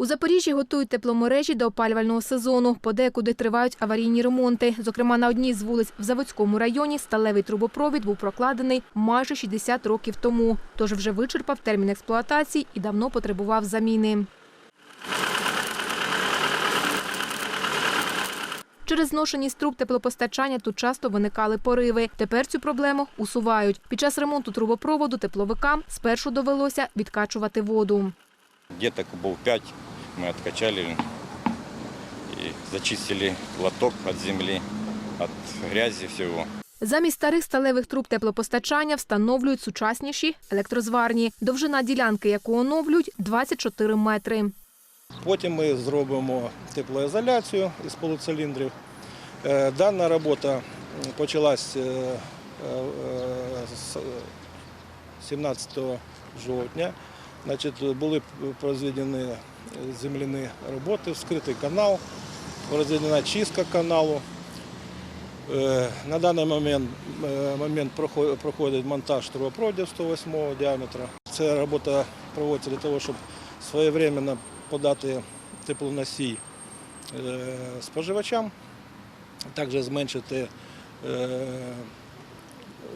У Запоріжжі готують тепломережі до опалювального сезону. Подекуди тривають аварійні ремонти. Зокрема, на одній з вулиць в Заводському районі сталевий трубопровід був прокладений майже 60 років тому. Тож вже вичерпав термін експлуатації і давно потребував заміни. Через зношеність труб теплопостачання тут часто виникали пориви. Тепер цю проблему усувають. Під час ремонту трубопроводу тепловикам спершу довелося відкачувати воду. Где-то кубов 5 мы откачали и зачистили лоток от земли, от грязи всего. Замість старих сталевих труб теплопостачання встановлюють сучасніші електрозварні. Довжина ділянки, яку оновлюють, 24 метри. Потім ми зробимо теплоізоляцію із полуциліндрів. Е, Дана робота м, почалась е, е, з 17 жовтня. Значить, були проведені земляні роботи, вскритий канал, розведена чистка каналу. Е, На даний момент, е, момент проходить монтаж трубопроводів 108 діаметра. Ця робота проводиться для того, щоб своєвременно подати теплоносій е, споживачам, також зменшити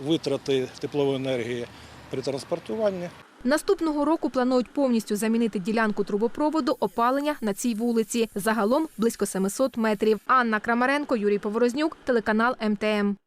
витрати теплової енергії при транспортуванні. Наступного року планують повністю замінити ділянку трубопроводу опалення на цій вулиці. Загалом близько 700 метрів. Анна Крамаренко, Юрій Поворознюк, телеканал МТМ.